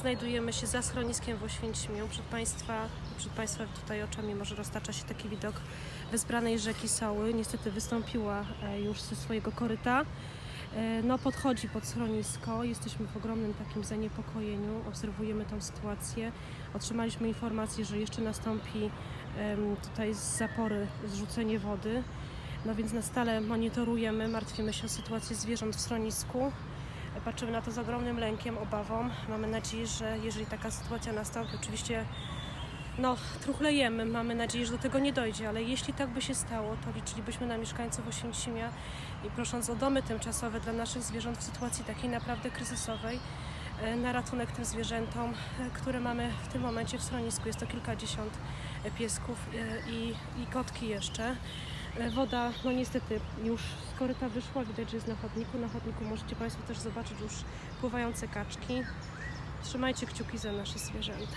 Znajdujemy się za schroniskiem w Oświęcimiu. Przed Państwa, przed Państwa tutaj oczami może roztacza się taki widok wezbranej rzeki Soły. Niestety wystąpiła e, już ze swojego koryta. E, No, podchodzi pod schronisko. Jesteśmy w ogromnym takim zaniepokojeniu. Obserwujemy tą sytuację. Otrzymaliśmy informację, że jeszcze nastąpi tutaj z zapory zrzucenie wody. No więc na stale monitorujemy, martwimy się o sytuację zwierząt w schronisku. Patrzymy na to z ogromnym lękiem, obawą. Mamy nadzieję, że jeżeli taka sytuacja nastąpi, oczywiście no, truchlejemy, mamy nadzieję, że do tego nie dojdzie, ale jeśli tak by się stało, to liczylibyśmy na mieszkańców Oświęcimia i prosząc o domy tymczasowe dla naszych zwierząt w sytuacji takiej naprawdę kryzysowej, e, na ratunek tym zwierzętom, e, które mamy w tym momencie w schronisku. Jest to kilkadziesiąt e, piesków i, i kotki jeszcze. E, Woda, no niestety, już z koryta wyszła, widać, że jest na chodniku. Na chodniku możecie Państwo też zobaczyć już pływające kaczki. Trzymajcie kciuki za nasze zwierzęta.